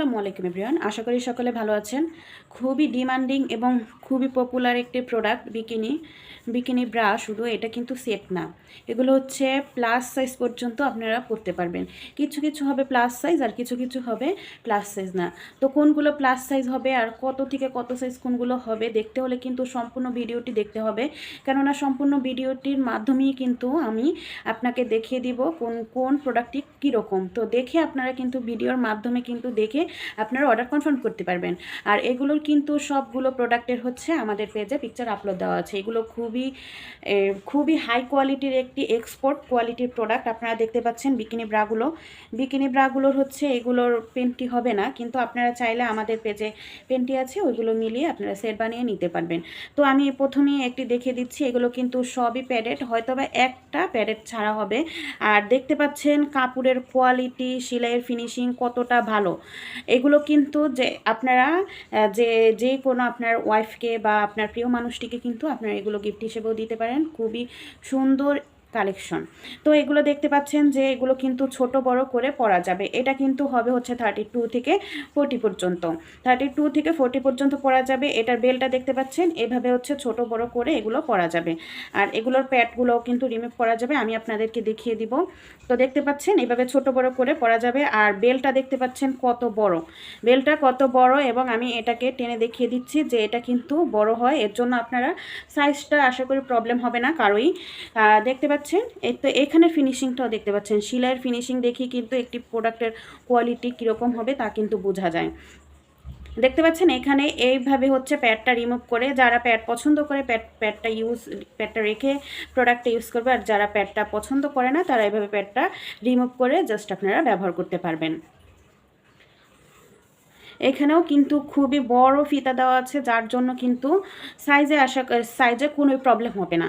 আসসালামু আলাইকুম এভরিওয়ান আশা করি সকলে ভালো আছেন। খুবই ডিমান্ডিং এবং খুবই পপুলার একটি প্রোডাক্ট বিকিনি বিকিনি ব্রা শুধু এটা কিন্তু সেট না। এগুলো হচ্ছে প্লাস সাইজ পর্যন্ত আপনারা পরতে পারবেন। কিছু কিছু হবে প্লাস সাইজ আর কিছু কিছু হবে প্লাস সাইজ না। তো কোনগুলো প্লাস সাইজ হবে আর কত থেকে কত সাইজ কোনগুলো হবে দেখতে হলে কিন্তু সম্পূর্ণ ভিডিওটি দেখতে হবে। কেননা সম্পূর্ণ ভিডিওটির মাধ্যমেই কিন্তু আমি আপনাকে দেখিয়ে দিব কোন কোন প্রোডাক্টটি কীরকম। তো দেখে আপনারা কিন্তু ভিডিওর মাধ্যমে কিন্তু দেখে আপনারা অর্ডার কনফার্ম করতে পারবেন। আর এগুলোর কিন্তু সবগুলো প্রোডাক্টের হচ্ছে আমাদের পেজে পিকচার আপলোড দেওয়া আছে। এগুলো খুবই খুবই হাই কোয়ালিটির একটি এক্সপোর্ট কোয়ালিটির প্রোডাক্ট আপনারা দেখতে পাচ্ছেন বিকিনি ব্রাগুলো বিকিনি ব্রাগুলোর হচ্ছে এগুলোর পেন্টি হবে না, কিন্তু আপনারা চাইলে আমাদের পেজে পেন্টি আছে, ওইগুলো মিলিয়ে আপনারা সেট বানিয়ে নিতে পারবেন। তো আমি প্রথমেই একটি দেখিয়ে দিচ্ছি, এগুলো কিন্তু সবই প্যাডেড হয়তো বা একটা প্যাডেড ছাড়া হবে। আর দেখতে পাচ্ছেন কাপড়ের কোয়ালিটি সেলাইয়ের ফিনিশিং কতটা ভালো। এগুলো কিন্তু যে আপনারা যে যে কোনো আপনার ওয়াইফকে বা আপনার প্রিয় মানুষটিকে কিন্তু আপনারা এগুলো গিফট হিসেবেও দিতে পারেন। খুবই সুন্দর কালেকশন। তো এগুলো দেখতে পাচ্ছেন যে এগুলো কিন্তু ছোট বড় করে পরা যাবে। এটা কিন্তু হবে হচ্ছে থার্টি টু থেকে ফোর্টি পর্যন্ত। থার্টি টু থেকে ফোর্টি পর্যন্ত পরা যাবে। এটার বেলটা দেখতে পাচ্ছেন? এভাবে হচ্ছে ছোট বড় করে এগুলো পরা যাবে। আর এগুলোর প্যাডগুলোও কিন্তু রিমুভ করা যাবে। আমি আপনাদেরকে দেখিয়ে দিব। তো দেখতে পাচ্ছেন? এভাবে ছোট বড় করে পরা যাবে। আর বেলটা দেখতে পাচ্ছেন কত বড়। বেলটা কত বড় এবং আমি এটাকে টেনে দেখিয়ে দিচ্ছি যে এটা কিন্তু বড় হয়। এর জন্য আপনারা সাইজটা আশা করি প্রবলেম হবে না কারোই দেখতে পাচ্ছেন এই তো এখানে ফিনিশিংটাও দেখতে পাচ্ছেন। সিলাইয়ের ফিনিশিং দেখি কিন্তু একটি প্রোডাক্টের কোয়ালিটি কীরকম হবে তা কিন্তু বোঝা যায়। দেখতে পাচ্ছেন এখানে এইভাবে হচ্ছে প্যাডটা রিমুভ করে যারা প্যাড পছন্দ করে প্যাড প্যাডটা ইউজ প্যাডটা রেখে প্রোডাক্টটা ইউজ করবে আর যারা প্যাডটা পছন্দ করে না তারা এইভাবে প্যাডটা রিমুভ করে জাস্ট আপনারা ব্যবহার করতে পারবেন। এখানেও কিন্তু খুবই বড় ফিতা দেওয়া আছে যার জন্য কিন্তু সাইজে আসা সাইজে কোনো প্রবলেম হবে না।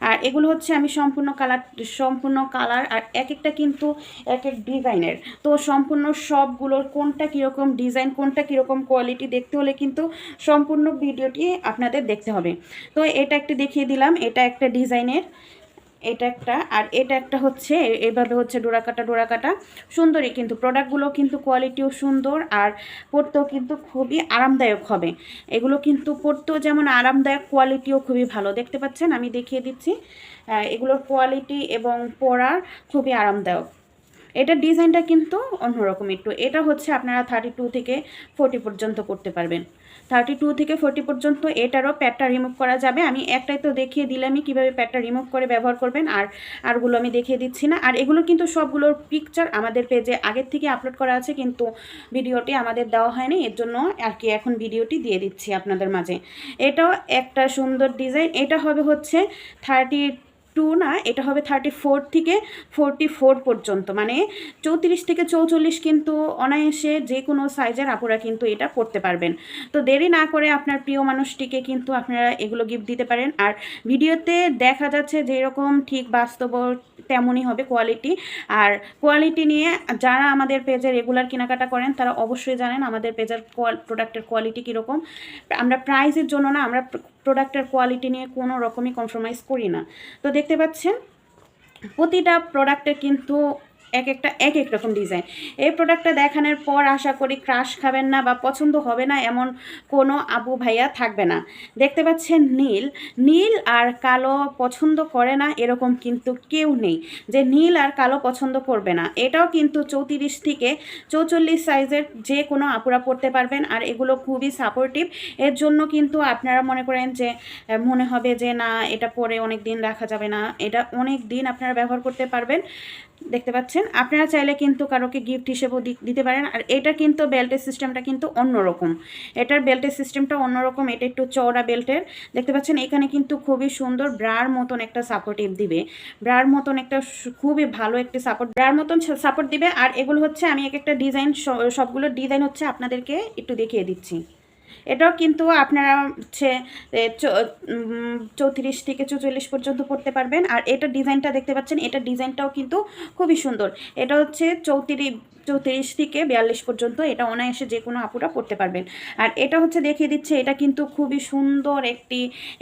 আর এগুলো হচ্ছে আমি সম্পূর্ণ কালার সম্পূর্ণ কালার আর এক একটা কিন্তু এক এক ডিজাইনের। তো সম্পূর্ণ সবগুলোর কোনটা কীরকম ডিজাইন, কোনটা কীরকম কোয়ালিটি দেখতে হলে কিন্তু সম্পূর্ণ ভিডিওটি আপনাদের দেখতে হবে। তো এটা একটা দেখিয়ে দিলাম, এটা একটা ডিজাইনের। এটা একটা, আর এটা একটা হচ্ছে, এভাবে হচ্ছে ডোরাকাটা ডোরাকাটা। সুন্দরই কিন্তু প্রোডাক্টগুলো কিন্তু কোয়ালিটিও সুন্দর, আর পরতেও কিন্তু খুবই আরামদায়ক হবে। এগুলো কিন্তু পরতেও যেমন আরামদায়ক কোয়ালিটিও খুবই ভালো। দেখতে পাচ্ছেন? আমি দেখিয়ে দিচ্ছি। এগুলোর কোয়ালিটি এবং পরার খুবই আরামদায়ক। এটার ডিজাইনটা কিন্তু অন্যরকম একটু। এটা হচ্ছে আপনারা থার্টি টু থেকে ফোর্টি পর্যন্ত করতে পারবেন। থার্টি টু থেকে ফোর্টি পর্যন্ত এটারও প্যাডটা রিমুভ করা যাবে। আমি একটাই তো দেখিয়ে দিলামই কীভাবে প্যাডটা রিমুভ করে ব্যবহার করবেন, আর, আরগুলো আমি দেখিয়ে দিচ্ছি না। আর এগুলো কিন্তু সবগুলোর পিকচার আমাদের পেজে আগের থেকে আপলোড করা আছে, কিন্তু ভিডিওটি আমাদের দেওয়া হয়নি, এর জন্য আর কি এখন ভিডিওটি দিয়ে দিচ্ছি আপনাদের মাঝে। এটাও একটা সুন্দর ডিজাইন এটা হবে হচ্ছে থার্টি টু না, এটা হবে থার্টি ফোর থেকে ফোরটি ফোর পর্যন্ত। মানে চৌত্রিশ থেকে চৌচল্লিশ কিন্তু অনায়াসে যে কোনো সাইজের আপুরা কিন্তু এটা পড়তে পারবেন। তো দেরি না করে আপনার প্রিয় মানুষটিকে কিন্তু আপনারা এগুলো গিফট দিতে পারেন। আর ভিডিওতে দেখা যাচ্ছে যেরকম ঠিক বাস্তব তেমনই হবে কোয়ালিটি আর কোয়ালিটি নিয়ে যারা আমাদের পেজে রেগুলার কেনাকাটা করেন, তারা অবশ্যই জানেন আমাদের পেজের প্রোডাক্টের কোয়ালিটি কীরকম। আমরা প্রাইসের জন্য না, আমরা প্রোডাক্টের কোয়ালিটি নিয়ে কোনো রকমই কম্প্রোমাইজ করি না। তো দেখতে পাচ্ছেন প্রতিটা প্রোডাক্টের কিন্তু এক একটা, এক এক রকম ডিজাইন এই প্রোডাক্টটা দেখানোর পর আশা করি ক্রাশ খাবেন না বা পছন্দ হবে না এমন কোনো আবু ভাইয়া থাকবে না। দেখতে পাচ্ছেন নীল। নীল আর কালো পছন্দ করে না এরকম কিন্তু কেউ নেই। যে নীল আর কালো পছন্দ করবে না, এটাও কিন্তু চৌত্রিশ থেকে চৌচল্লিশ সাইজের যে কোনো আপুরা পড়তে পারবেন আর এগুলো খুবই সাপোর্টিভ এর জন্য কিন্তু আপনারা মনে করেন যে মনে হবে যে না, এটা পরে অনেক দিন রাখা যাবে না। এটা অনেক দিন আপনারা ব্যবহার করতে পারবেন। দেখতে পাচ্ছেন? আপনারা চাইলে কিন্তু কারোকে গিফট হিসেবেও দিতে পারেন। আর এটা কিন্তু বেল্টের সিস্টেমটা কিন্তু অন্যরকম। এটার বেল্টের সিস্টেমটা অন্যরকম। এটা একটু চওড়া বেল্টের দেখতে পাচ্ছেন, এখানে কিন্তু খুবই সুন্দর ব্রার মতন একটা সাপোর্টিভ দিবে। ব্রার মতন একটা খুবই ভালো একটি সাপোর্ট ব্রার মতন সাপোর্ট দিবে। আর এগুলো হচ্ছে, আমি এক একটা ডিজাইন সবগুলো ডিজাইন হচ্ছে আপনাদেরকে একটু দেখিয়ে দিচ্ছি। এটাও কিন্তু আপনারা হচ্ছে চৌত্রিশ থেকে চৌচল্লিশ পর্যন্ত পড়তে পারবেন। আর এটা ডিজাইনটা দেখতে পাচ্ছেন, এটা ডিজাইনটাও কিন্তু খুবই সুন্দর। এটা হচ্ছে চৌত্রিশ চৌত্রিশ থেকে বিয়াল্লিশ পর্যন্ত এটা অনায়াসে যে কোনো আপুরা পড়তে পারবেন। আর এটা হচ্ছে দেখিয়ে দিচ্ছে, এটা কিন্তু খুবই সুন্দর একটি,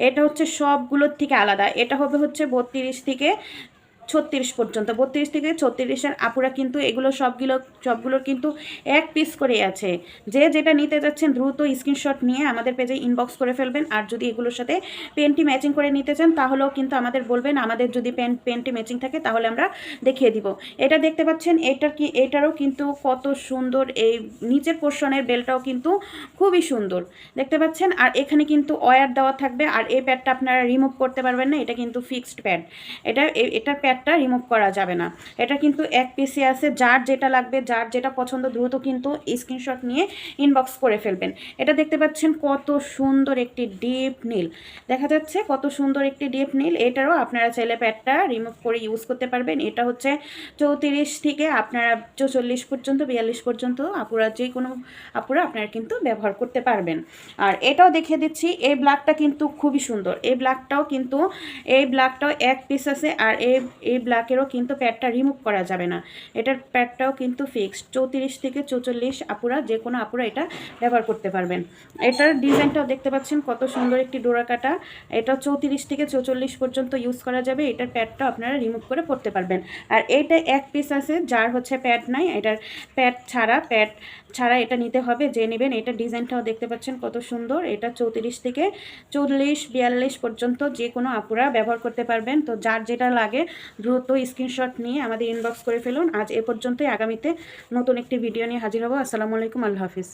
এটা হচ্ছে সবগুলোর থেকে আলাদা। এটা হবে হচ্ছে বত্রিশ থেকে ছত্রিশ পর্যন্ত, বত্রিশ থেকে ছত্রিশের আপুরা কিন্তু এগুলো সবগুলো, সবগুলোর কিন্তু এক পিস করে আছে। যে যেটা নিতে যাচ্ছেন দ্রুত স্ক্রিনশট নিয়ে আমাদের পেজে ইনবক্স করে ফেলবেন। আর যদি এগুলোর সাথে পেনটি ম্যাচিং করে নিতে চান, তাহলেও কিন্তু আমাদের বলবেন, আমাদের যদি পেন পেনটি ম্যাচিং থাকে, তাহলে আমরা দেখিয়ে দিব। এটা দেখতে পাচ্ছেন, এটার কি, এটারও কিন্তু কত সুন্দর, এই নিচের পোর্শনের বেলটাও কিন্তু খুবই সুন্দর। দেখতে পাচ্ছেন? আর এখানে কিন্তু ওয়্যার দেওয়া থাকবে। আর এই প্যাডটা আপনারা রিমুভ করতে পারবেন না, এটা কিন্তু ফিক্সড প্যাড এটা এটার প্যাডটা রিমুভ করা যাবে না। এটা কিন্তু এক পিসে আছে, যার যেটা লাগবে, যার যেটা পছন্দ, দ্রুত কিন্তু স্ক্রিনশট নিয়ে ইনবক্স করে ফেলবেন। এটা দেখতে পাচ্ছেন কত সুন্দর একটি ডিপ নীল। দেখা যাচ্ছে কত সুন্দর একটি ডিপ নীল। এটারও আপনারা চাইলে প্যাডটা রিমুভ করে ইউজ করতে পারবেন। এটা হচ্ছে চৌত্রিশ থেকে আপনারা চৌচল্লিশ পর্যন্ত, বিয়াল্লিশ পর্যন্ত আপুরা যে কোনো আপুরা আপনারা কিন্তু ব্যবহার করতে পারবেন। আর এটাও দেখিয়ে দিচ্ছি, এই ব্ল্যাকটা কিন্তু খুবই সুন্দর। এই ব্ল্যাকটাও কিন্তু, এই ব্ল্যাকটাও এক পিস আছে, আর এই এই ব্ল্যাকেরও কিন্তু প্যাডটা রিমুভ করা যাবে না। এটার প্যাডটাও কিন্তু ফিক্সড। চৌত্রিশ থেকে চৌচল্লিশ আপুরা, যে কোনো আপুরা এটা ব্যবহার করতে পারবেন। এটার ডিজাইনটাও দেখতে পাচ্ছেন, কত সুন্দর একটি ডোরা কাটা। এটা চৌত্রিশ থেকে চৌচল্লিশ পর্যন্ত ইউজ করা যাবে। এটার প্যাডটা আপনারা রিমুভ করে পড়তে পারবেন। আর এইটা এক পিস আছে, যার হচ্ছে প্যাড নাই। এটার প্যাড ছাড়া প্যাড ছাড়া এটা নিতে হবে, যে নেবেন। এটা ডিজাইনটাও দেখতে পাচ্ছেন, কত সুন্দর। এটা চৌত্রিশ থেকে চল্লিশ, বিয়াল্লিশ পর্যন্ত যে কোনো আপুরা ব্যবহার করতে পারবেন। তো যার যেটা লাগে দ্রুত স্ক্রিনশট নিয়ে আমাদের ইনবক্স করে ফেলুন। আজ এ পর্যন্তই। আগামীতে নতুন একটি ভিডিও নিয়ে হাজির হব। আসসালামু আলাইকুম। আল্লাহ হাফিজ।